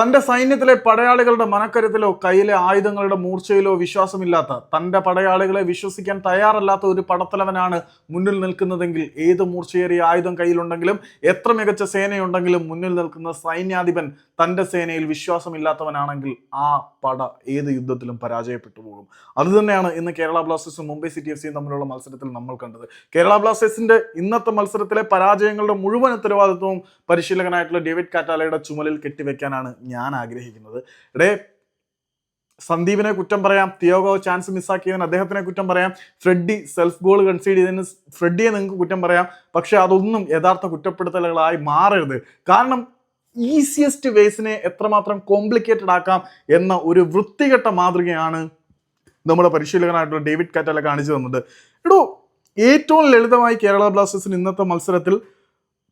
തന്റെ സൈന്യത്തിലെ പടയാളികളുടെ മനക്കരുത്തിലോ കയ്യിലെ ആയുധങ്ങളുടെ മൂർച്ചയിലോ വിശ്വാസമില്ലാത്ത തന്റെ പടയാളികളെ വിശ്വസിക്കാൻ തയ്യാറല്ലാത്ത ഒരു പടത്തലവനാണ് മുന്നിൽ നിൽക്കുന്നതെങ്കിൽ ഏത് മൂർച്ചയേറിയ ആയുധം കയ്യിലുണ്ടെങ്കിലും എത്ര മികച്ച സേനയുണ്ടെങ്കിലും മുന്നിൽ നിൽക്കുന്ന സൈന്യാധിപൻ തന്റെ സേനയിൽ വിശ്വാസമില്ലാത്തവനാണെങ്കിൽ ആ പട ഏത് യുദ്ധത്തിലും പരാജയപ്പെട്ടു പോകും. അതുതന്നെയാണ് ഇന്ന് കേരള ബ്ലാസ്റ്റേഴ്സും മുംബൈ സിറ്റി എഫ് സിയും തമ്മിലുള്ള മത്സരത്തിൽ നമ്മൾ കണ്ടത്. കേരള ബ്ലാസ്റ്റേഴ്സിന്റെ ഇന്നത്തെ മത്സരത്തിലെ പരാജയങ്ങളുടെ മുഴുവൻ ഉത്തരവാദിത്വവും പരിശീലകനായിട്ടുള്ള ഡേവിഡ് കാറ്റാലയുടെ ചുമലിൽ കെട്ടിവെക്കാനാണ് ഞാൻ ആഗ്രഹിക്കുന്നത് ഇടേ സന്ദീപിനെ കുറ്റം പറയാം തിയോഗോ ചാൻസ് മിസ്സാക്കിയതിന് അദ്ദേഹത്തിനെ കുറ്റം പറയാം ഫ്രെഡി സെൽഫ് ഗോൾ കൺസീഡ് ചെയ്തതിന് ഫ്രെഡിയെ നിങ്ങൾക്ക് കുറ്റം പറയാം പക്ഷെ അതൊന്നും യഥാർത്ഥ കുറ്റപ്പെടുത്തലുകളായി മാറരുത്. കാരണം ഈസിയസ്റ്റ് വേസിനെ എത്രമാത്രം കോംപ്ലിക്കേറ്റഡ് ആക്കാം എന്ന ഒരു വൃത്തികെട്ട മാതൃകയാണ് നമ്മുടെ പരിശീലകനായിട്ടുള്ള ഡേവിഡ് കാറ്റല കാണിച്ചു തന്നത്. എടോ ഏറ്റവും ലളിതമായി കേരള ബ്ലാസ്റ്റേഴ്സിന് ഇന്നത്തെ മത്സരത്തിൽ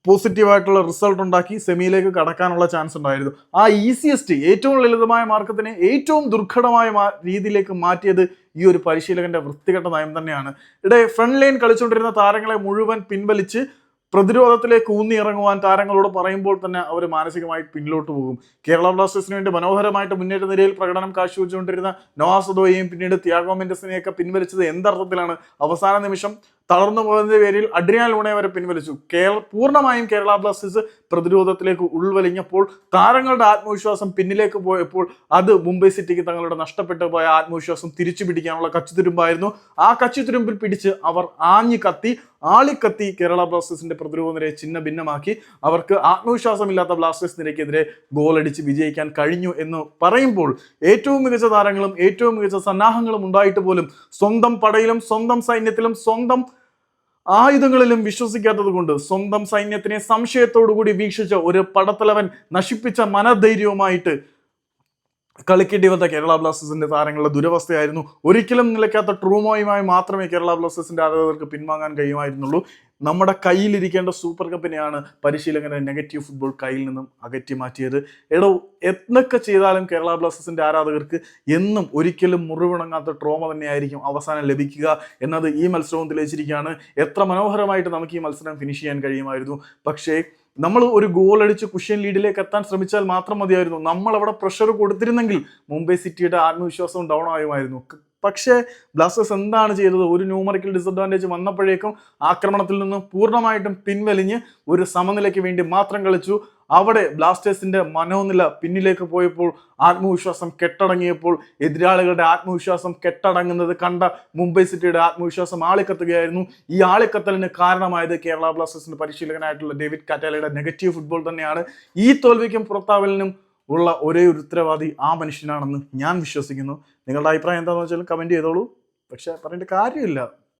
പോസിറ്റീവായിട്ടുള്ള റിസൾട്ട് ഉണ്ടാക്കി സെമിയിലേക്ക് കടക്കാനുള്ള ചാൻസ് ഉണ്ടായിരുന്നു. ആ ഈസിയസ്റ്റ് ഏറ്റവും ലളിതമായ മാർക്കത്തിനെ ഏറ്റവും ദുർഘടമായ രീതിയിലേക്ക് മാറ്റിയത് ഈ ഒരു പരിശീലകന്റെ വൃത്തികെട്ട നയം തന്നെയാണ്. ഇവിടെ ഫ്രണ്ട് ലൈൻ കളിച്ചുകൊണ്ടിരുന്ന താരങ്ങളെ മുഴുവൻ പിൻവലിച്ച് പ്രതിരോധത്തിലേക്ക് ഊന്നി ഇറങ്ങുവാൻ താരങ്ങളോട് പറയുമ്പോൾ തന്നെ അവർ മാനസികമായി പിന്നിലോട്ട് പോകും. കേരള ബ്ലാസ്റ്റേഴ്സിന് വേണ്ടി മനോഹരമായിട്ട് മുന്നേറ്റ നിരയിൽ പ്രകടനം കാഴ്ചവെച്ചുകൊണ്ടിരുന്ന നോവാസദോയെയും പിന്നീട് ത്യാഗോ മെൻഡസിനെയൊക്കെ പിൻവലിച്ചത് എന്തർത്ഥത്തിലാണ്? അവസാന നിമിഷം തളർന്നു പോയതിന്റെ പേരിൽ അഡ്രിയാൻ ലൂണെ വരെ പിൻവലിച്ചു. കേരള പൂർണമായും കേരള ബ്ലാസ്റ്റേഴ്സ് പ്രതിരോധത്തിലേക്ക് ഉൾവലിഞ്ഞപ്പോൾ താരങ്ങളുടെ ആത്മവിശ്വാസം പിന്നിലേക്ക് പോയപ്പോൾ അത് മുംബൈ സിറ്റിക്ക് തങ്ങളുടെ നഷ്ടപ്പെട്ടു പോയ ആത്മവിശ്വാസം തിരിച്ചു പിടിക്കാനുള്ള കച്ചുതുരുമ്പായിരുന്നു ആ കച്ചുതുരുമ്പിൽ പിടിച്ച് അവർ ആഞ്ഞു കത്തി ആളിക്കത്തി കേരള ബ്ലാസ്റ്റേഴ്സിന്റെ പ്രതിരോധ നിരയെ ചിന്ന ഭിന്നമാക്കി അവർക്ക് ആത്മവിശ്വാസമില്ലാത്ത ബ്ലാസ്റ്റേഴ്സ് നിരയ്ക്കെതിരെ ഗോളടിച്ച് വിജയിക്കാൻ കഴിഞ്ഞു എന്ന് പറയുമ്പോൾ ഏറ്റവും മികച്ച താരങ്ങളും ഏറ്റവും മികച്ച സന്നാഹങ്ങളും ഉണ്ടായിട്ട് പോലും സ്വന്തം പടയിലും സ്വന്തം സൈന്യത്തിലും സ്വന്തം ആയുധങ്ങളിലും വിശ്വസിക്കാത്തത് കൊണ്ട് സ്വന്തം സൈന്യത്തിനെ സംശയത്തോടുകൂടി വീക്ഷിച്ച ഒരു പടത്തലവൻ നശിപ്പിച്ച മനധൈര്യവുമായിട്ട് കളിക്കേണ്ടി വന്ന കേരള ബ്ലാസ്റ്റേഴ്സിന്റെ താരങ്ങളുടെ ദുരവസ്ഥയായിരുന്നു. ഒരിക്കലും നിലയ്ക്കാത്ത ട്രൂമോയുമായി മാത്രമേ കേരള ബ്ലാസ്റ്റേഴ്സിന്റെ ആരാധകർക്ക് പിൻവാങ്ങാൻ കഴിയുമായിരുന്നുള്ളൂ. നമ്മുടെ കയ്യിലിരിക്കേണ്ട സൂപ്പർ കപ്പിനെയാണ് പരിശീലകന്റെ നെഗറ്റീവ് ഫുട്ബോൾ കയ്യിൽ നിന്നും അകറ്റി മാറ്റിയത്. എടോ എന്തൊക്കെ ചെയ്താലും കേരള ബ്ലാസ്റ്റേഴ്സിന്റെ ആരാധകർക്ക് എന്നും ഒരിക്കലും മുറിവിണങ്ങാത്ത ട്രോമ തന്നെയായിരിക്കും അവസാനം ലഭിക്കുക എന്നത് ഈ മത്സരവും തെളിയിച്ചിരിക്കുകയാണ്. എത്ര മനോഹരമായിട്ട് നമുക്ക് ഈ മത്സരം ഫിനിഷ് ചെയ്യാൻ കഴിയുമായിരുന്നു. പക്ഷേ നമ്മൾ ഒരു ഗോൾ അടിച്ച് കുഷ്യൻ ലീഡിലേക്ക് എത്താൻ ശ്രമിച്ചാൽ മാത്രം മതിയായിരുന്നു. നമ്മൾ അവിടെ പ്രഷർ കൊടുത്തിരുന്നെങ്കിൽ മുംബൈ സിറ്റിയുടെ ആത്മവിശ്വാസവും ഡൗൺ ആയുമായിരുന്നു. പക്ഷേ ബ്ലാസ്റ്റേഴ്സ് എന്താണ് ചെയ്തത്? ഒരു ന്യൂമറിക്കൽ ഡിസഡ്വാന്റേജ് വന്നപ്പോഴേക്കും ആക്രമണത്തിൽ നിന്ന് പൂർണമായിട്ടും പിൻവലിഞ്ഞ് ഒരു സമനിലയ്ക്ക് വേണ്ടി മാത്രം കളിച്ചു. അവിടെ ബ്ലാസ്റ്റേഴ്സിന്റെ മനോനില പിന്നിലേക്ക് പോയപ്പോൾ ആത്മവിശ്വാസം കെട്ടടങ്ങിയപ്പോൾ എതിരാളികളുടെ ആത്മവിശ്വാസം കെട്ടടങ്ങുന്നത് കണ്ട മുംബൈ സിറ്റിയുടെ ആത്മവിശ്വാസം ആളിക്കത്തുകയായിരുന്നു. ഈ ആളിക്കത്തലിന് കാരണമായത് കേരള ബ്ലാസ്റ്റേഴ്സിന്റെ പരിശീലകനായിട്ടുള്ള ഡേവിഡ് കാറ്റാലയുടെ നെഗറ്റീവ് ഫുട്ബോൾ തന്നെയാണ്. ഈ തോൽവിക്കും പുറത്താവലിനും ഉള്ള ഒരേ ഒരു ഉത്തരവാദി ആ മനുഷ്യനാണെന്ന് ഞാൻ വിശ്വസിക്കുന്നു. നിങ്ങളുടെ അഭിപ്രായം എന്താണെന്ന് വെച്ചാൽ കമന്റ് ചെയ്തോളൂ. പക്ഷേ പറയേണ്ട കാര്യമില്ല.